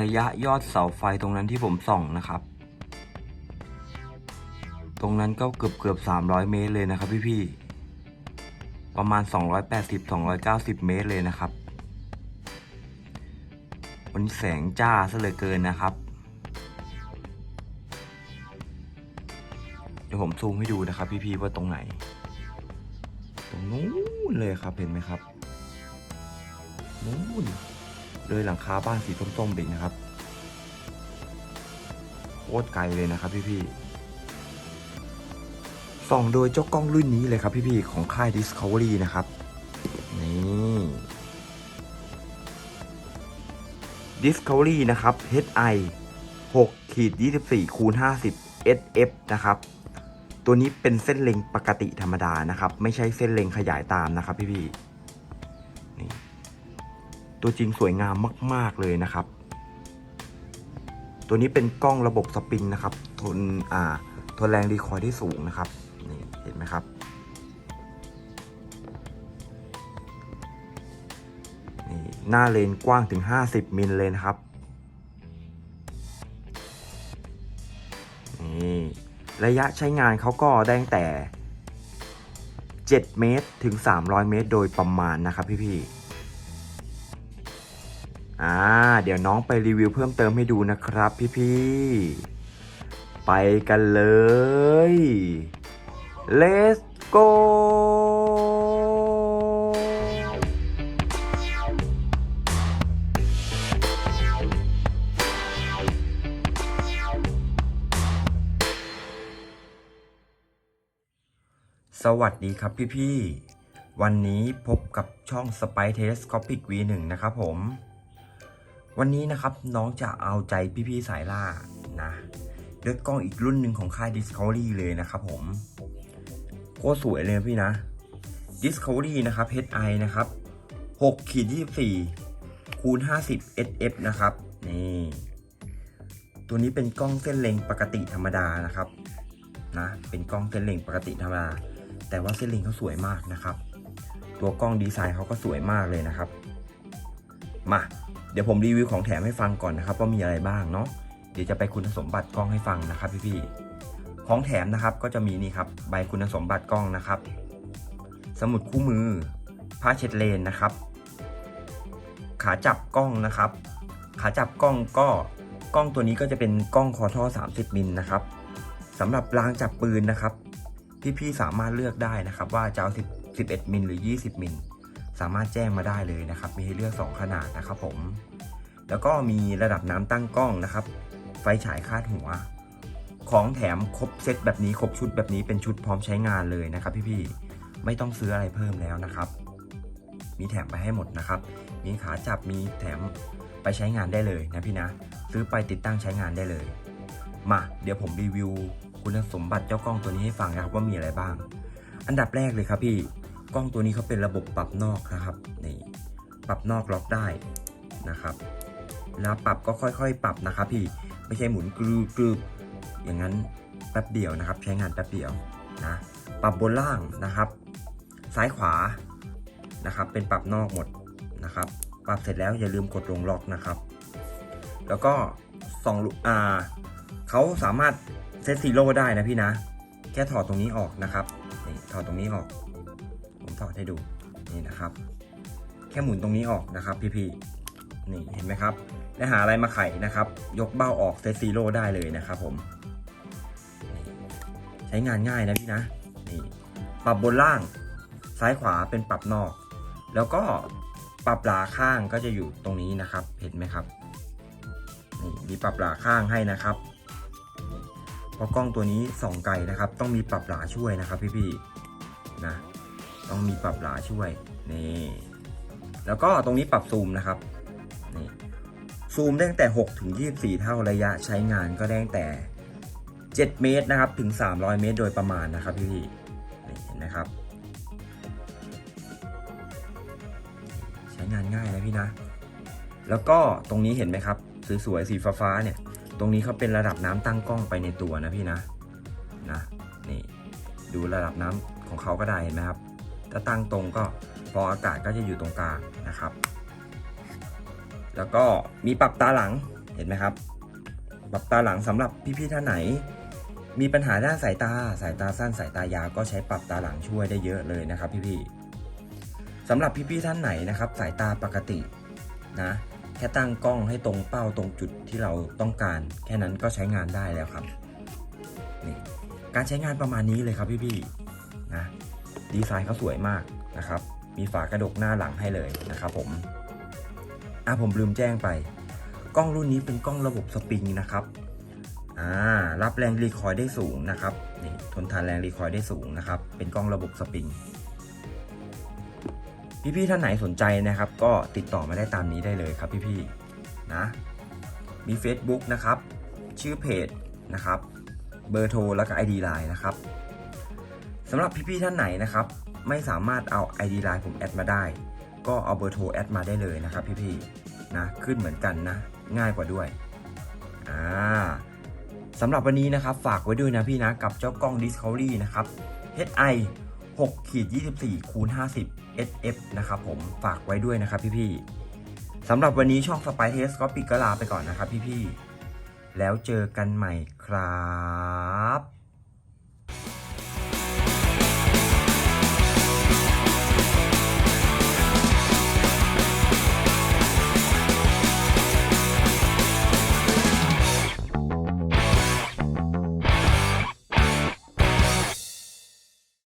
ระยะยอดเสาไฟตรงนั้นที่ผมส่องนะครับ ตรงนั้นก็เกือบเกือบ300 เมตรเลยนะครับพี่พี่ๆประมาณ 280-290 เมตรเลยนะครับ วันนี้แสงจ้าซะเหลือเกินนะครับ เดี๋ยวผมซูมให้ดูนะครับ พี่ๆว่าตรงไหน ตรงนู้นเลยครับเห็นไหมครับ นู้น เลยหลังคาบ้านสีส้มๆไปอีกนะครับโคตรไกลเลยนะครับพี่ๆส่องโดยเจ้ากล้องรุ่นนี้เลยครับพี่ๆของค่าย Discovery นะครับ นี่ Discovery นะครับ HI 6ขีด24คูณ50 SF นะครับ ตัวนี้เป็นเส้นเล็งปกติธรรมดานะครับ ไม่ใช่เส้นเล็งขยายตามนะครับพี่ๆ ตัวจริงสวยงามมาก ๆ เลยนะครับ ตัวนี้เป็นกล้องระบบสปริงนะครับ ทนอ่าทนแรงรีคอยล์ได้สูงนะครับ นี่เห็นไหมครับ นี่หน้าเลนกว้างถึง 50 มิลเลยนะครับ นี่ระยะใช้งานเขาก็ได้ตั้งแต่ 7 เมตรถึง 300 เมตร โดยประมาณนะครับพี่ๆ อ่า เดี๋ยวน้องไปรีวิวเพิ่มเติมให้ดูนะครับพี่ๆ ไปกันเลย let's go สวัสดีครับพี่ๆ วันนี้พบกับช่อง Spy Telescopic V1 นะครับผม วันนี้นะครับน้องจะเอาใจพี่ๆสายล่านะด้วยกล้องอีกรุ่นหนึ่งของค่าย Discovery เลยนะครับผมโคตรสวยเลยพี่นะ Discovery นะครับ HI นะครับ6ขีด24คูณ50 SF นะครับนี่ตัวนี้เป็นกล้องเส้นเล็งปกติธรรมดานะครับนะเป็นกล้องเส้นเล็งปกติธรรมดา แต่ว่าเส้นเล็งเขาสวยมากนะครับ ตัวกล้องดีไซน์เขาก็สวยมากเลยนะครับ มา ดี๋ยวผมรีวิวของแถมให้ฟังก่อนนะครับว่ามีอะไรบ้างเนาะเดี๋ยวจะไปคุณสมบัติกล้องให้ฟังนะครับพี่ๆของแถมนะครับก็จะมีนี่ครับใบคุณสมบัติกล้องนะครับ สมุดคู่มือผ้าเช็ดเลนนะครับ ขาจับกล้องนะครับ ขาจับกล้องก็กล้องตัวนี้ก็จะเป็นกล้องคอท่อ 30มิลนะครับสำหรับรางจับปืนนะครับพี่ๆสามารถเลือกได้นะครับ ว่าจะเอา10 11มิลหรือ 20มิล สามารถแจ้งมาได้เลยนะครับ มีให้เลือก 2 ขนาดนะครับผม แล้วก็มีระดับน้ำตั้งกล้องนะครับ ไฟฉายคาดหัว ของแถมครบเซตแบบนี้ครบชุดแบบนี้เป็นชุดพร้อมใช้งานเลยนะครับ พี่ๆไม่ต้องซื้ออะไรเพิ่มแล้วนะครับ มีแถมไปให้หมดนะครับ มีขาจับมีแถมไปใช้งานได้เลยนะพี่นะ ซื้อไปติดตั้งใช้งานได้เลย มาเดี๋ยวผมรีวิวคุณสมบัติเจ้ากล้องตัวนี้ให้ฟังนะครับว่ามีอะไรบ้าง อันดับแรกเลยครับพี่ กล้องตัวนี้เขาเป็นระบบปรับนอกนะครับนี่ปรับนอกล็อกได้นะครับแล้วปรับก็ค่อยๆ ปรับนะครับ พี่ไม่ใช่หมุนกรูกรูอย่างนั้นแป๊บเดียวนะครับ ใช้งานแป๊บเดียวนะปรับบนล่างนะครับ ซ้ายขวานะครับ เป็นปรับนอกหมดนะครับ ปรับเสร็จแล้วอย่าลืมกดลงล็อกนะครับ แล้วก็สองลูอ่าเขาสามารถเซตซีโร่ได้นะพี่นะ แค่ถอดตรงนี้ออกนะครับนี่ถอดตรงนี้ออก ผมถอดให้ดูนี่นะครับ แค่หมุนตรงนี้ออกนะครับพี่ๆนี่เห็นไหมครับ และหาอะไรมาไขนะครับ ยกเบ้าออกเซตซีโร่ได้เลยนะครับผมใช้งานง่ายนะพี่นะนี่ปรับบนล่างซ้ายขวาเป็นปรับนอก แล้วก็ปรับหลาข้างก็จะอยู่ตรงนี้นะครับ เห็นไหมครับนี่มีปรับหลาข้างให้นะครับเพราะกล้องตัวนี้ส่องไกลนะครับ ต้องมีปรับหลาช่วยนะครับพี่ๆนะ ต้องมีปรับหลาช่วยนี่แล้วก็ตรงนี้ปรับซูมนะครับนี่ซูมได้ตั้งแต่6ถึง24 เท่าระยะใช้งานก็ได้ตั้งแต่ 7 เมตรนะครับถึง 300 เมตรโดยประมาณนะครับพี่ๆนี่เห็นนะครับใช้งานง่ายนะพี่นะ แล้วก็ตรงนี้เห็นไหมครับสวยๆสีฟ้าๆเนี่ย ตรงนี้เขาเป็นระดับน้ำตั้งกล้องไปในตัวนะพี่นะนะนี่ดูระดับน้ำของเขาก็ได้เห็นไหมครับ ถ้าตั้งตรงก็ฟองอากาศก็จะอยู่ตรงกลางนะครับ แล้วก็มีปรับตาหลังเห็นไหมครับ ปรับตาหลังสำหรับพี่ๆท่านไหน มีปัญหาด้านสายตาสายตาสั้นสายตายาวก็ใช้ปรับตาหลังช่วยได้เยอะเลยนะครับ พี่ๆสำหรับพี่ๆท่านไหนนะครับ สายตาปกตินะแค่ตั้งกล้องให้ตรงเป้าตรงจุดที่เราต้องการ แค่นั้นก็ใช้งานได้แล้วครับนี่การใช้งานประมาณนี้เลยครับพี่ๆ ดีไซน์เขาสวยมากนะครับ มีฝากระดกหน้าหลังให้เลยนะครับผมอะผมลืมแจ้งไป กล้องรุ่นนี้เป็นกล้องระบบสปริงนะครับอ่ารับแรงรีคอยล์ได้สูงนะครับนี่ทนทานแรงรีคอยล์ได้สูงนะครับ เป็นกล้องระบบสปริงพี่ๆท่านไหนสนใจนะครับ ก็ติดต่อมาได้ตามนี้ได้เลยครับพี่ๆนะมี Facebook นะครับ ชื่อเพจนะครับ เบอร์โทรแล้วก็ ID Line นะครับ สำหรับพี่ๆท่านไหนนะครับ ไม่สามารถเอา ID Line ผมแอดมาได้ ก็เอาเบอร์โทรแอดมาได้เลยนะครับพี่ๆนะขึ้นเหมือนกันนะง่ายกว่าด้วยอ่าสำหรับวันนี้นะครับ ฝากไว้ด้วยนะพี่นะ กับเจ้ากล้อง Discovery นะครับ HI 6ขีด24คูณ50 SF นะครับผมฝากไว้ด้วยนะครับพี่ๆสำหรับวันนี้ช่อง Spy Telescopic ก็ลาไปก่อนนะครับพี่ๆแล้วเจอกันใหม่ครับ